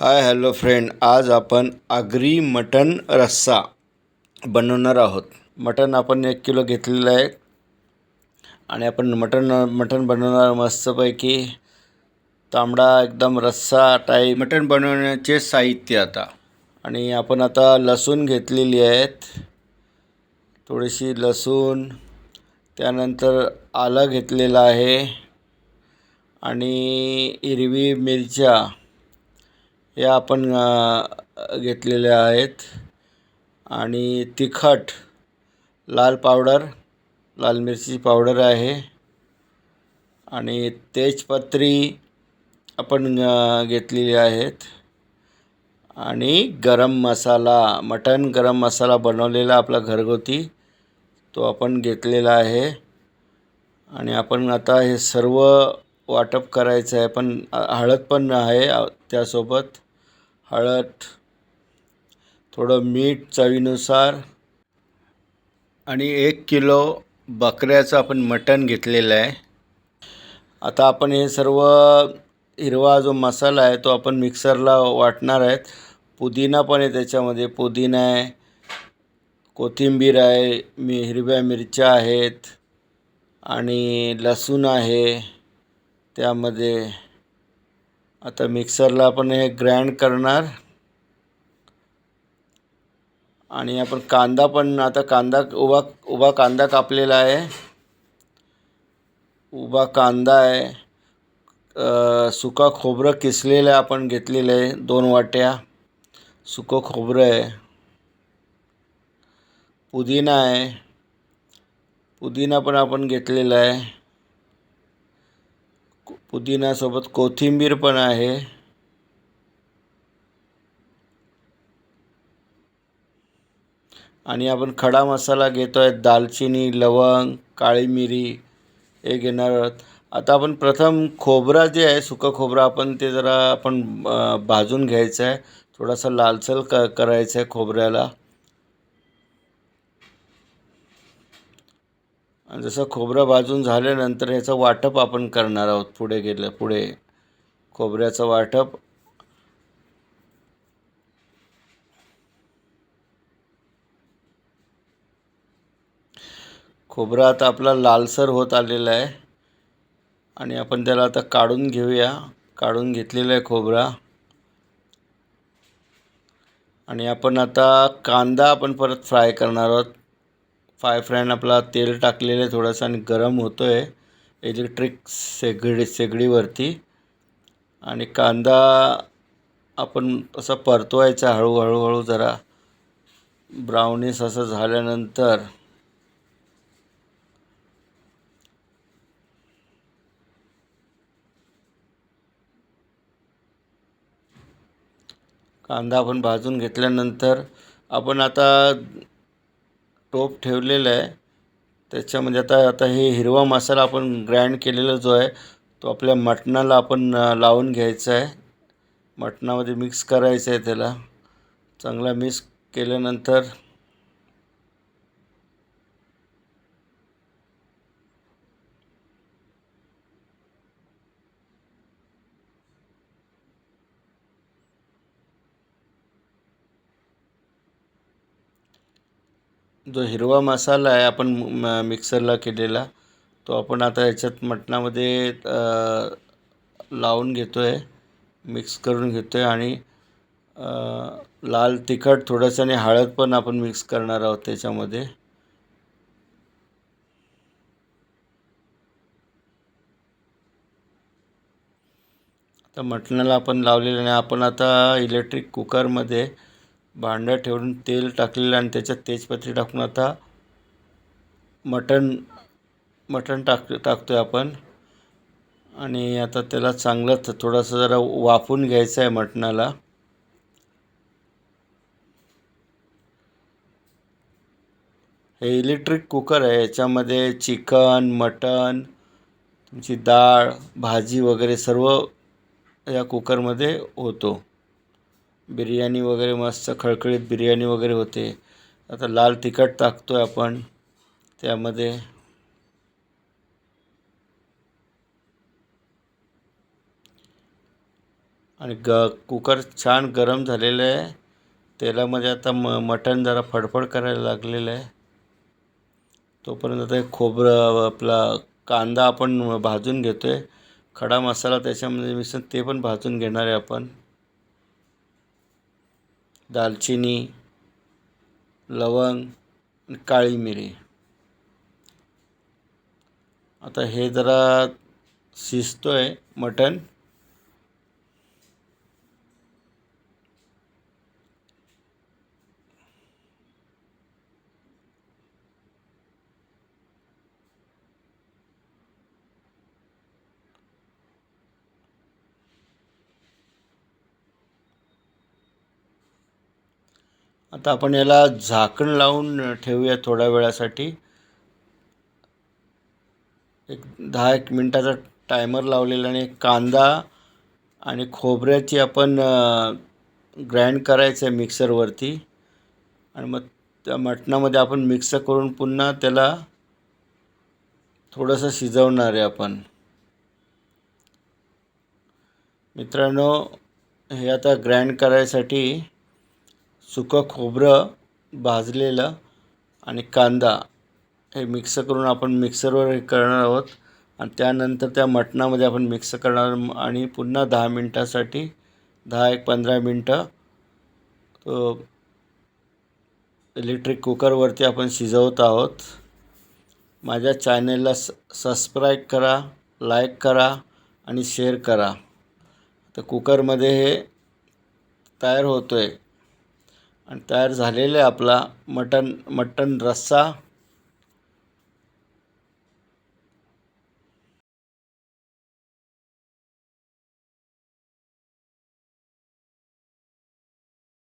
Hi hello friend आज आपण Agri mutton रस्सा बनवणार आहोत. मटन आपण एक किलो घेतलेलं आहे. आणि आपण मटन मटन बनवणार मस्तपैकी. तांबडा एकदम रस्सा टाई. मटन बनवण्याचे साहित्य आता. आणि आपण आता लसूण घेतलेली आहेत. थोडीशी लसूण. त्यानंतर आलं घेतलेलं आहे. आणि हिरवी मिरच्या. या आपण घेतलेल्या आहेत. आणि तिखट लाल पावडर लाल मिरची पावडर आहे. आणि तेजपत्री आपण घेतलेली आहेत. आणि गरम मसाला मटन गरम मसाला बनवलेला आपला घरगुती तो आपण घेतलेला आहे. आणि आपण आता हे सर्व वाटप करायचं आहे पण हळद पण आहे त्यासोबत. हळद थोडं मीठ चवीनुसार आणि एक किलो बकऱ्याचं आपण मटण घेतलेलं आहे. आता आपण हे सर्व हिरवा जो मसाला आहे तो आपण मिक्सरला वाटणार आहेत. पुदिना पण आहे त्याच्यामध्ये. पुदिना आहे कोथिंबीर आहे मी हिरव्या मिरच्या आहेत आणि लसूण आहे. त्यामध्ये आता मिक्सरला आपण हे ग्राइंड करणार. आणि आपण कांदा पण आता कांदा उभा उभा कांदा कापलेला आहे. उभा कांदा आहे. सुका खोबरं किसलेलं आपण घेतलेलं आहे दोन वाट्या. सुकं खोबरं आहे. पुदिना आहे. पुदिना पण आपण घेतलेला आहे. पुदिनासोबत कोथिंबीर पण आहे. आणि आपण खडा मसाला घेतो आहे दालचिनी लवंग काळी मिरी हे घेणार आहोत. आता आपण प्रथम खोबरा जे आहे सुकं खोबरं आपण ते जरा आपण भाजून घ्यायचं आहे थोडासा लालसर क करायचं आहे खोबऱ्याला. जसं खोबरं भाजून झाल्यानंतर ह्याचं वाटप आपण करणार आहोत पुढे गेलं पुढे. खोबऱ्याचं वाटप. खोबरं आता आपला लालसर होत आलेला आहे. आणि आपण त्याला आता काढून घेऊया. काढून घेतलेलं आहे खोबरा. आणि आपण आता कांदा आपण परत फ्राय करणार आहोत. फाय फ्रॅन आपला तेल टाकलेलं आहे थोडंसं आणि गरम होतो आहे इलेक्ट्रिक शेगडी शेगडीवरती. आणि कांदा आपण असा परतवायचा हळूहळू हळू जरा. ब्राउनीस असं झाल्यानंतर. कांदा आपण भाजून घेतल्यानंतर आपण आता टोप ठेवलेलं आहे. त्याच्यामध्ये म्हणजे आता आता हे हिरवा मसाला आपण ग्राइंड केलेला जो आहे तो आपल्या मटणाला आपण लावून घ्यायचा आहे. मटणामध्ये मिक्स करायचं आहे त्याला. चांगला मिक्स केल्यानंतर जो हिरवा मसाला आहे आपण मिक्सरला केलेला तो आपण आता याच्यात मटणामध्ये लावून घेतो आहे मिक्स करून घेतो आहे आणि लाल तिखट थोडंसं आणि हळद पण आपण मिक्स करणार आहोत त्याच्यामध्ये. आता मटणाला आपण लावलेलं नाही आपण आता इलेक्ट्रिक कुकरमध्ये भांडं ठेवून तेल टाकलेलं आणि त्याच्यात तेजपत्री टाकून आता मटण मटण टाक टाकतो आहे आपण. आणि आता त्याला चांगलं थोडंसं जरा वाफून घ्यायचं आहे मटणाला. हे इलेक्ट्रिक कुकर आहे याच्यामध्ये चिकन मटण तुमची डाळ भाजी वगैरे सर्व या कुकरमध्ये होतो. बिर्याणी वगैरे मस्त खळखळीत बिर्याणी वगैरे होते. आता लाल तिखट टाकतो आहे आपण. त्यामध्ये आणि ग कुकर छान गरम झालेलं आहे. तेलामध्ये आता म मटण जरा फडफड करायला लागलेलं आहे. तोपर्यंत आता खोबरं आपला कांदा आपण भाजून घेतो आहे खडा मसाला त्याच्यामध्ये मिसळून ते पण भाजून घेणार आहे आपण. दालचिनी लवंग काळी मिरी. आता हे जरा शिजतो आहे मटण. आता आपण याला झाकण लावून ठेवूया थोड्या वेळासाठी. एक दहा एक मिनटाचा टायमर लावलेला आणि कांदा आणि खोबऱ्याची आपण ग्राइंड करायचं आहे मिक्सरवरती. आणि मग त्या मटणामध्ये आपण मिक्स करून पुन्हा त्याला थोडंसं शिजवणार आहे आपण. मित्रांनो हे आता ग्राइंड करायसाठी सुकं खोबरं भाजलेलं आणि कांदा हे मिक्स करून आपण मिक्सरवर हे करणार आहोत. आणि त्यानंतर त्या मटणामध्ये आपण मिक्स करणार आणि पुन्हा दहा मिनटासाठी दहा एक पंधरा मिनटं तो इलेक्ट्रिक कुकरवरती आपण शिजवत आहोत. माझ्या चॅनेलला स सबस्क्राईब करा लाईक करा आणि शेअर करा. तर कुकरमध्ये हे तयार होतो आहे आणि तयार झालेलं आहे आपला मटन मटन रस्सा.